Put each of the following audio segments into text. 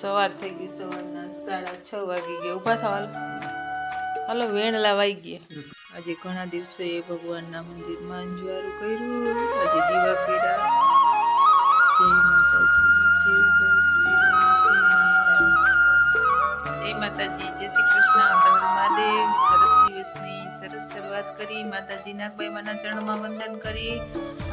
સવાર થઈ ગઈ, સવારના સાડા છ વાગી ગયા. ઊભા થવાનું હાલો. વેણલા વાગી ગયા. આજે ઘણા દિવસે ભગવાનના મંદિરમાં અંજવારું કર્યું. આજે દીવા કર્યા. જય માતાજી, જય ગણપતિ જય માતાજી, જય શ્રી કૃષ્ણ. શરૂઆત કરી માતાજી નાગબાઈ ચરણમાં વંદન કરી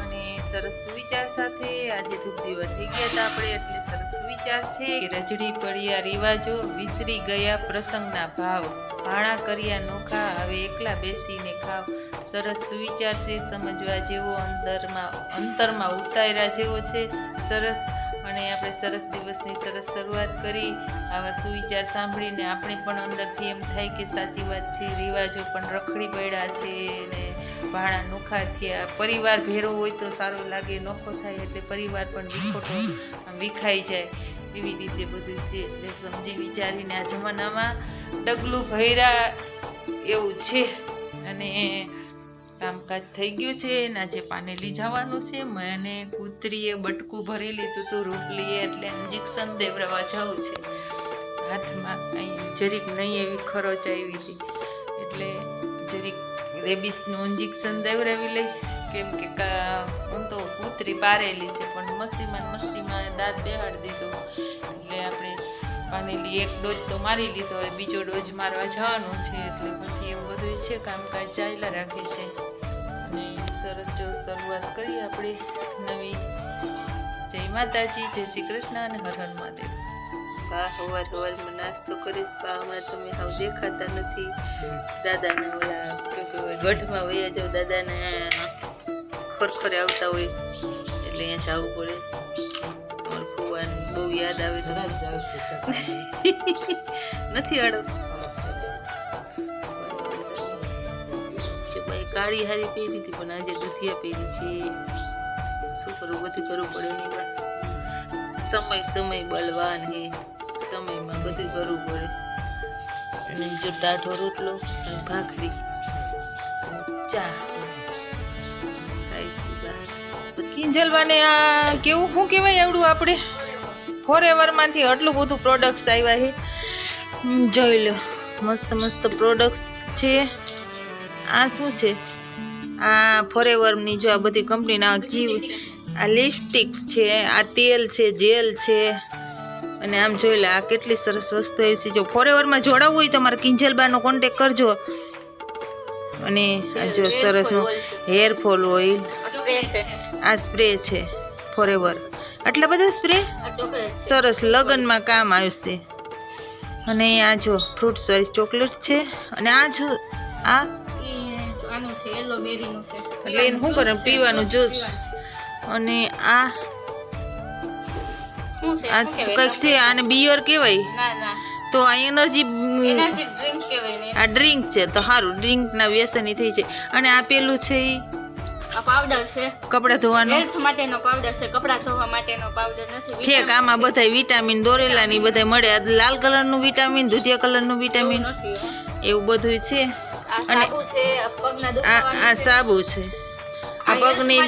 અને સરસ સુવિચાર સાથે આજે ધૂપ દિવસ થઈ ગયા હતા આપણે, એટલે સરસ સુવિચાર છે કે રજડી પડ્યા રિવાજો વિસરી ગયા પ્રસંગના ભાવ. ભાણા કર્યા નોખા, હવે એકલા બેસીને ખાવ. સરસ સુવિચાર છે સમજવા જેવો અંતરમાં અંતરમાં ઉતાર્યા જેવો છે. સરસ અને આપણે સરસ દિવસની સરસ શરૂઆત કરી. આવા સુવિચાર સાંભળીને આપણે પણ અંદરથી એમ થાય કે સાચી વાત છે, રિવાજો પણ રખડી પડ્યા છે ને ભાણા નોખા થયા. પરિવાર ભેરો હોય તો સારું લાગે, નોખો થાય એટલે પરિવાર પણ વિખોટો વિખાઈ જાય. એવી રીતે બધું છે એટલે સમજી વિચારીને આ જમાનામાં ડગલું ભૈરા એવું છે. અને કામકાજ થઈ ગયું છે ને આજે પાનેલી જવાનું છે. મને કૂતરીએ બટકું ભરી લીધું હતું રોટલીએ, એટલે ઇન્જેક્શન દેવરાવા જવું છે. હાથમાં અહીં જરીક નહીં એવી ખરોચ આવી હતી. એટલે જરીક રેબિસનું ઇન્જેક્શન દેવડાવી લઈ. કેમ કે આમ તો કૂતરી પારેલી છે, પણ મસ્તીમાં મસ્તીમાં દાંત બેહાડી દીધો. એટલે આપણે પાનેલી એક ડોઝ તો મારી લીધો બીજો ડોઝ મારવા જવાનું છે, એટલે બધું છે કામકાજ ચાલ્યા રાખે છે. અને સરસ જો શરૂઆત કરી આપણે નવી. જય માતાજી જય શ્રી કૃષ્ણ અને હર હર મહાદેવ. બા હવાર હવારમાં નાસ્તો કરીશ બા હમણાં તમે હાવ દેખાતા નથી. દાદાને ઓલા ગઢમાં વયા જાવ દાદાને ખરખરે આવતા હોય. એટલે અહીંયા જવું પડે. અમારા બહુ યાદ આવે નથી આડો કાળી હારી પહેરી હતી, પણ આજે દુધિયા પહેરી છે. શું કરવું, બધું કરવું પડે સમય સમય બળવાન હે. સમયમાં બધું કરવું પડે. અને જો ટાઢો રોટલો અને ભાખરી, ચા કિંજલવાને આ કેવું, શું કહેવાય એવડું આપણે? ફોરેવરમાંથી આટલું બધું પ્રોડક્ટ્સ આવ્યા છે. જોઈ લો. મસ્ત મસ્ત પ્રોડક્ટ્સ છે. આ શું છે? આ ફોરેવરની જો આ બધી કંપનીના જીવ આ લિપસ્ટિક છે આ તેલ છે જેલ છે. અને આમ જોઈ લે આ કેટલી સરસ વસ્તુ આવી છે. જો ફોરેવરમાં જોડાવવું હોય તો મારે કિંજલબાનો કોન્ટેક કરજો. અને આ જો સરસ હેર ફોલ ઓઇલ આ સ્પ્રે છે. ફોરેવર આટલા બધા સ્પ્રે સરસ લગ્નમાં કામ આવશે. અને આ જો ફ્રૂટ સોરી ચોકલેટ છે. અને આ જો આ છે યલો બેરીનું છે. એટલે એને શું કરે? પીવાનું જ્યુસ અને આ આ કંઈક છે આને બિયર કહેવાય. ના ના. તો આ એનર્જી એનર્જી ડ્રિંક કહેવાય ને આ ડ્રિંક છે તો સારું ડ્રિંકના વ્યસની થઈ છે. અને આ પેલું છે એ આ પાવડર છે. કપડાં ધોવાનું. હેલ્થ માટેનો પાવડર છે કપડાં ધોવા માટેનો પાવડર નથી ઠેક આમાં બધાય વિટામિન દોરેલા ની બધા મળે. લાલ કલરનું વિટામિન દૂધિયા કલરનું વિટામિન એવું બધું છે. અને આ. સાબુ છે. આ પગની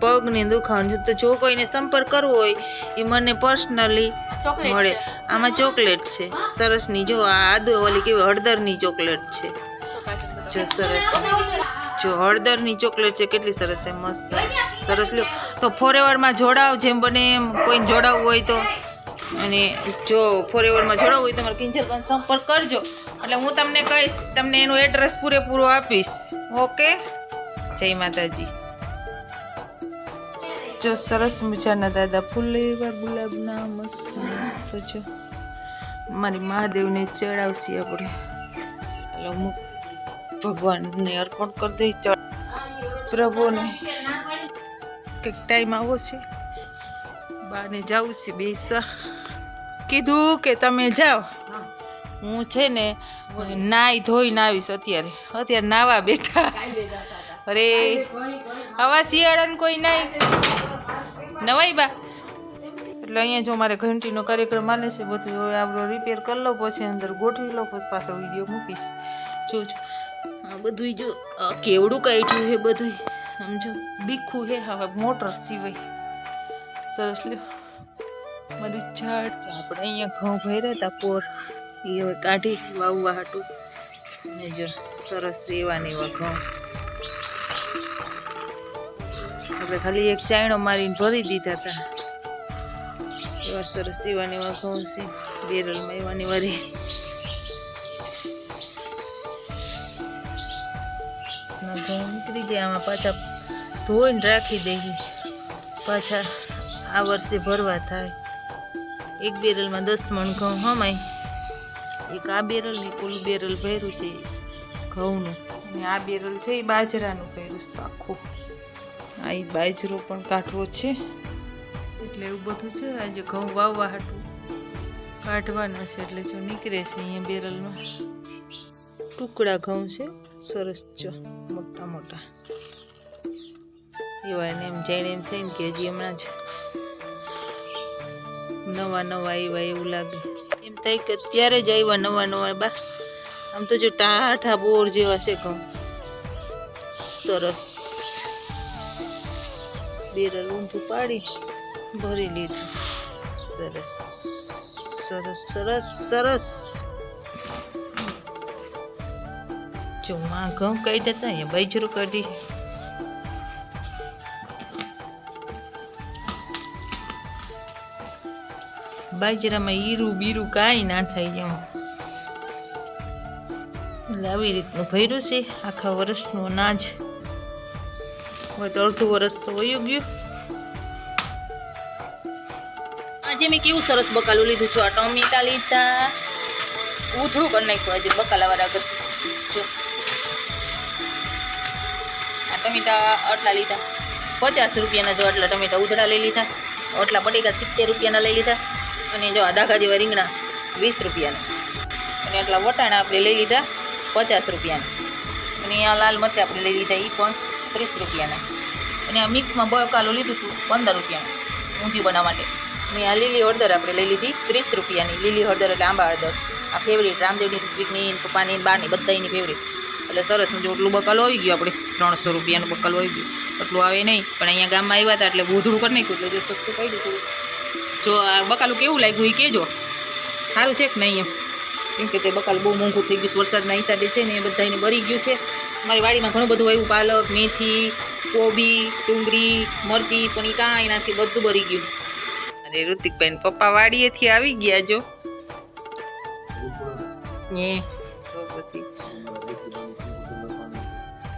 પગની દુખાવાનું તો જો કોઈને સંપર્ક કરવો હોય એ મને પર્સનલી ચોકલેટ મળે. છે. આમાં ચોકલેટ છે. સરસની જો આ આદુ ઓલી કેવી હળદરની ચોકલેટ છે. જો સરસ. જો હળદરની ચોકલેટ છે કેટલી સરસ છે મસ્ત. સરસ લ્યો. તો ફોરેવરમાં જોડાવ જેમ બને એમ. કોઈને જોડાવવું હોય તો. અને જો ફોરેવરમાં જોડાવવું હોય તો તમારે કિંજલગંજ સંપર્ક કરજો. એટલે હું તમને કહીશ, તમને એનું એડ્રેસ પૂરેપૂરું આપીશ. ઓકે જય માતાજી. જો સરસ મજાના દાદા ફૂલ એવા ગુલાબના મસ્ત મસ્ત જો. મારી મહાદેવને ચડાવશી આપણે. એટલે હું ભગવાનને અર્પણ કરી દઈ. ચડ પ્રભુને. કંઈક ટાઈમ આવો છે. બાને જવું છે, બેસા. કીધું કે તમે જાઓ. હું છે ને નાઈ ધોઈને આવીશ અત્યારે. અત્યારે નાવા બેઠા. અરે આવા શિયાળાને કોઈ નાઈ. નવાઈ બા. એટલે અહીંયા જો મારે ઘંટીનો કાર્યક્રમ હાલે છે બધું હવે આપણો રિપેર કરી લો પછી અંદર ગોઠવી લો પછી પાછો વીડિયો મૂકીશ. જોજો બધું જો કેવડું કાઢ્યું છે બધું સમજો? બીખું છે હવે મોટર સિવાય. સરસ લ્યો. બધું ઝાડ. આપણે અહીંયા ઘઉં ભર્યા હતા પોર. એ કાઢી વાવવા હાટું. ને જો સરસ એવાની એવા આપણે ખાલી એક ચાયણો મારીને ભરી દીધા હતા એવા સરસ એવા ને એવા છે બેરલમાં એવાની વારી. ઘઉં નીકળી ગયા. આમાં પાછા ધોઈને રાખી દઈએ. પાછા આ વર્ષે ભરવા થાય. એક બેરલમાં દસ મણ ઘઉં હમાય. એક આ બેરલ ને કુલ બેરલ ભર્યું છે ઘઉંનું. અને આ બેરલ છે એ બાજરાનું ભર્યું સાખું આ એ બાજરો પણ કાઢવો છે. એટલે એવું બધું છે આજે ઘઉં વાવવા હાટું. કાઢવાના છે એટલે જો નીકળે છે અહીંયા બેરલનો ટુકડા ઘઉં છે સરસ જો મોટા મોટા. એવા એને એમ જઈને એમ થાય ને કે હજી હમણાં જ નવા નવા એવા એવું લાગે. થાય કે અત્યારે જ આવ્યા નવા નવા બા. આમ તો જો ટાઠા બોર જેવા છે ઘઉં. સરસ. બેરલ ઊંધું પાડી, ભરી લીધું. સરસ સરસ સરસ સરસ. જો માં ઘઉં કાઢ્યા હતા અહીંયા બાજરો કાઢી. બાજરામાં ઈરું બીરું કાંઈ ના થાય એમ. એટલે આવી રીતનું ભર્યું છે. આખા વર્ષનું અનાજ. હવે તો અડધું વર્ષ તો વયું ગયું. આજે મેં કેવું સરસ બકાલું લીધું છું. આ ટમેટા લીધા. ઉથળું કરી નાખ્યું આજે બકાલાવાળા આગળ જો. આ ટમેટા આટલા લીધા. પચાસ રૂપિયાના જો આટલા ટમેટા ઉધડા લઈ લીધા. આટલા બટેકા સિત્તેર રૂપિયાના લઈ લીધા. અને જો આ ડાઘા જેવા રીંગણા વીસ રૂપિયાના. અને આટલા વટાણા આપણે લઈ લીધા પચાસ રૂપિયાના. અને આ લાલ મરચાં આપણે લઈ લીધા એ પણ ત્રીસ રૂપિયાના. અને આ મિક્સમાં બકાલું લીધું હતું, પંદર રૂપિયાનું, ઊંધિયું બનાવવા માટે. અને આ લીલી હળદર આપણે લઈ લીધી, ત્રીસ રૂપિયાની. લીલી હળદર એટલે આંબા હળદર. આ ફેવરેટ રામદેવની ઋત્વિકની પપ્પાની બાની બધાની ફેવરેટ એટલે સરસ જો એટલું બકાલો આવી ગયું આપણે. ત્રણસો રૂપિયાનું બકાલો આવી ગયું. એટલું આવે નહીં, પણ અહીંયા ગામમાં આવ્યા હતા એટલે ગોધડું કરી નાખ્યું, એટલે જો સસ્તું પડ્યું થોડું જો આ બકાલું કેવું લાગ્યું એ કહેજો સારું છે કે નહીં એમ? કેમ કે તે બકાલ બહુ મોંઘું થઈ ગયું છે, વરસાદના હિસાબે છે ને એ બધાને ભરી ગયું છે. મારી વાડીમાં ઘણું બધું આવ્યું, પાલક, મેથી, કોબી, ડુંગળી, મરચી, પણ એ કાંઈ એનાથી બધું બરી ગયું. અને ઋતિકભાઈ પપ્પા વાડીએથી આવી ગયા જો. એ, તો પછી.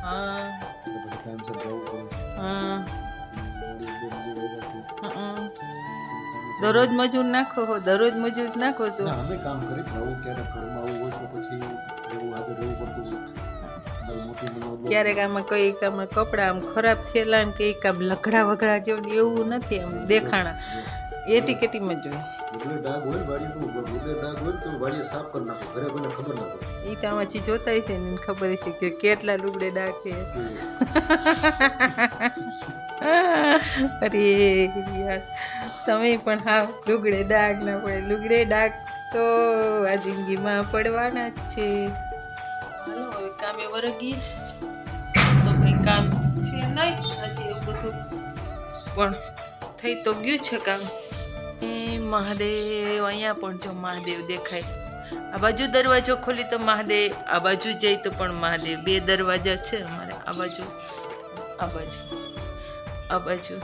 હા. હા હા. દરરોજ મજૂર નાખો હો દરરોજ મજૂર નાખો છો. અમે કામ કરી આવું ક્યારેક ઘરમાં આવું હોય તો પછી એવું હાજર રહેવું પડતું ક્યારેક આમાં કઈ આમાં કપડા આમ ખરાબ થયેલા ને એક આમ લકડા વગડા જેવું એવું નથી આમ દેખાણા. એટી કેટીમાં જોઈએ. એટલે ડાઘ હોય વાડીએ તો એટલે ડાઘ હોય તો વાડીએ સાફ કરી નાખો. ઘરે કોઈને ખબર ના એ તો આમાંથી જોતા છે ને ખબર છે કે કેટલા લુગડે ડાકે અરે યાર તમે પણ હા લુગડે ડાઘ ના પડે. લુગડે ડાઘ તો આ જિંદગીમાં પડવાના જ છે. હાલો હવે કામે વરગી તો કંઈ કામ છે નહીં? હજી એવું બધું પણ થઈ તો ગયું છે કામ. એ મહાદેવ અહીંયા પણ જો મહાદેવ દેખાય. આ બાજુ દરવાજો ખોલી તો મહાદેવ આ બાજુ જઈ તો પણ મહાદેવ. બે દરવાજા છે અમારે આ બાજુ આ બાજુ. આ બાજુ.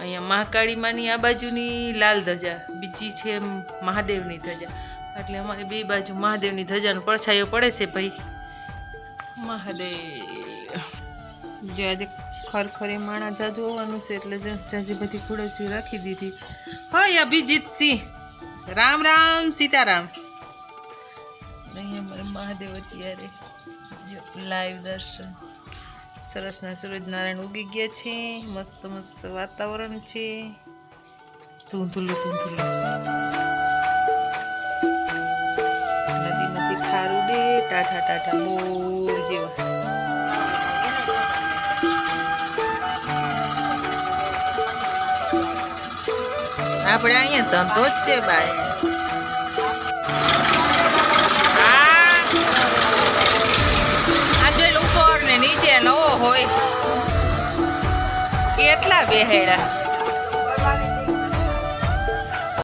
અહીંયા મહાકાળી માની આ બાજુની લાલ ધજા, બીજી છે મહાદેવની ધજા. એટલે અમારે બે બાજુ મહાદેવની ધજાનો પડછાયો પડે છે ભાઈ. મહાદેવ. જો આજે ખરખરે માણા જાજુ હોવાનું છે, એટલે જાજી બધી ખુડચી રાખી દીધી. હોય અભિજીત સિંહ રામ રામ, સીતારામ. અહીંયા અમારે મહાદેવ અત્યારે લાઈવ દર્શન. સરસના સૂરજનારાયણ ઉગી ગયા છે. મસ્ત મસ્ત વાતાવરણ છે. ધૂંધલું ધૂંધલું. નદી નદી ખારું ડે ટાઠા ટાઠા મોર જેવા. આપણે અહીંયા ધંધો જ છે, બાય. હોય. કેટલા બેહેડા.